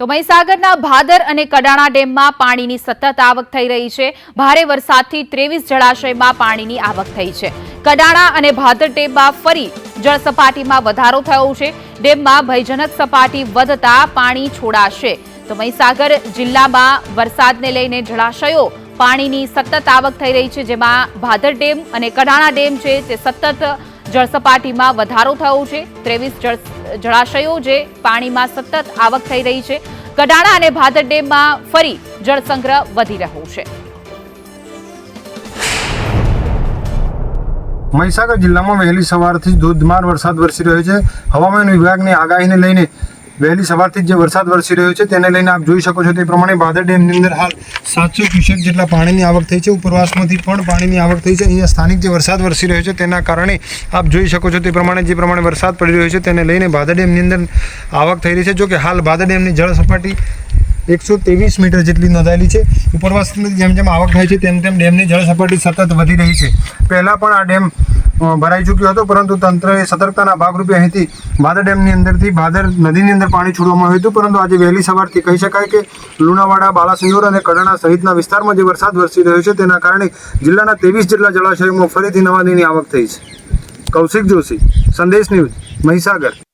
તો મહીસાગરના ભાદર અને કડાણા ડેમમાં પાણીની સતત આવક થઈ રહી છે. ભારે વરસાદથી ત્રેવીસ જળાશયમાં પાણીની આવક થઈ છે. કડાણા અને ભાદર ડેમમાં ફરી જળસપાટીમાં વધારો થયો છે. ડેમમાં ભયજનક સપાટી વધતા પાણી છોડાશે. તો મહીસાગર જિલ્લામાં વરસાદને લઈને જળાશયો પાણીની સતત આવક થઈ રહી છે. જેમાં ભાદર ડેમ અને કડાણા ડેમ છે તે સતત જળસપાટીમાં વધારો થયો છે. ત્રેવીસ જળાશયો જે પાણીમાં સતત આવક થઈ રહી છે. કડાણા અને ભાદર ડેમમાં ફરી જળસંગ્રહ વધી રહ્યો છે. મહીસાગર જિલ્લામાં વહેલી સવારથી ધોધમાર વરસાદ વરસી રહ્યો છે. હવામાન વિભાગની આગાહીને લઈને વહેલી સવારથી જે વરસાદ વરસી રહ્યો છે, તેને લઈને આપ જોઈ શકો છો તે પ્રમાણે ભાદર ડેમની અંદર હાલ સાતસો ક્યુસેક જેટલા પાણીની આવક થઈ છે, ઉપરવાસમાંથી પણ પાણીની આવક થઈ છે. અહીંયા સ્થાનિક જે વરસાદ વરસી રહ્યો છે, તેના કારણે આપ જોઈ શકો છો તે પ્રમાણે જે પ્રમાણે વરસાદ પડી રહ્યો છે, તેને લઈને ભાદર ડેમની અંદર આવક થઈ રહી છે. જો કે હાલ ભાદર ડેમની જળ સપાટી એકસો ત્રેવીસ મીટર જેટલી નોંધાયેલી છે. ઉપરવાસની જેમ જેમ આવક થાય છે, તેમ તેમ ડેમની જળ સપાટી સતત વધી રહી છે. પહેલાં પણ આ ડેમ ભરાઈ ચૂક્યો હતો, પરંતુ તંત્રએ સતર્કતાના ભાગરૂપે અહીંથી ભાદર ડેમની અંદરથી ભાદર નદીની અંદર પાણી છોડવામાં આવ્યું હતું, પરંતુ આજે વહેલી સવારથી કહી શકાય કે લુણાવાડા બાલાસિંગોર અને કડાણા સહિતના વિસ્તારમાં જે વરસાદ વરસી રહ્યો છે, તેના કારણે જિલ્લાના ત્રેવીસ જેટલા જળાશયોમાં ફરીથી નવા નીરની આવક થઈ છે. કૌશિક જોશી, સંદેશ ન્યૂઝ, મહીસાગર.